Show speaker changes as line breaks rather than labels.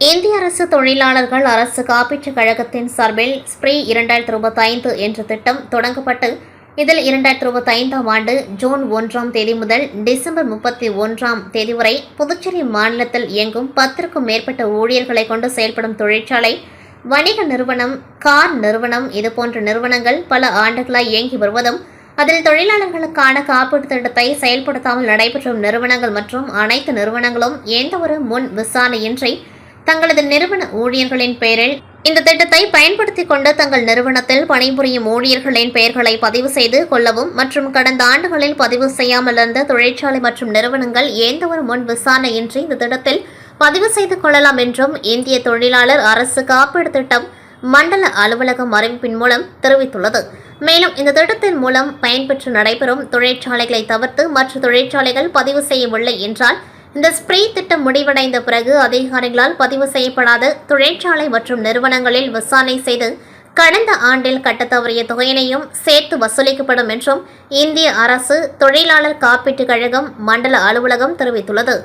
இந்திய அரசு தொழிலாளர்கள் அரசு காப்பீட்டுக் கழகத்தின் சார்பில் ஸ்ப்ரீ இரண்டாயிரத்தி இருபத்தைந்து என்ற திட்டம் தொடங்கப்பட்டு இதில் இரண்டாயிரத்தி இருபத்தைந்தாம் ஆண்டு ஜூன் ஒன்றாம் தேதி முதல் டிசம்பர் முப்பத்தி ஒன்றாம் தேதி வரை புதுச்சேரி மாநிலத்தில் இயங்கும் பத்திற்கும் மேற்பட்ட ஊழியர்களை கொண்டு செயல்படும் தொழிற்சாலை வணிக நிறுவனம் கார் நிறுவனம் இதுபோன்ற நிறுவனங்கள் பல ஆண்டுகளாய் இயங்கி வருவதும் அதில் தொழிலாளர்களுக்கான காப்பீட்டு திட்டத்தை செயல்படுத்தாமல் நடைபெற்றும் நிறுவனங்கள் மற்றும் அனைத்து நிறுவனங்களும் எந்தவொரு முன் விசாரணையின்றி தங்களது நிறுவன ஊழியர்களின் பெயரில் இந்த திட்டத்தை பயன்படுத்திக் கொண்டு தங்கள் நிறுவனத்தில் பணிபுரியும் ஊழியர்களின் பெயர்களை பதிவு செய்து கொள்ளவும் மற்றும் கடந்த ஆண்டுகளில் பதிவு செய்யாமல் இருந்த தொழிற்சாலை மற்றும் நிறுவனங்கள் எந்தவொரு முன் விசாரணையின்றி இந்த திட்டத்தில் பதிவு செய்து கொள்ளலாம் என்றும் இந்திய தொழிலாளர் அரசு காப்பீடு திட்டம் மண்டல அலுவலகம் அறிவிப்பின் மூலம் தெரிவித்துள்ளது. மேலும் இந்த திட்டத்தின் மூலம் பயன்பெற்று நடைபெறும் தொழிற்சாலைகளை தவிர்த்து மற்ற தொழிற்சாலைகள் பதிவு செய்யவில்லை என்றால் இந்த ஸ்ப்ரே திட்டம் முடிவடைந்த பிறகு அதிகாரிகளால் பதிவு செய்யப்படாத தொழிற்சாலை மற்றும் நிறுவனங்களில் விசாரணை செய்து கடந்த ஆண்டில் கட்டத் தவறிய தொகையினையும் சேர்த்து வசூலிக்கப்படும் என்றும் இந்திய அரசு தொழிலாளர் காப்பீட்டுக் கழகம் மண்டல அலுவலகம் தெரிவித்துள்ளது.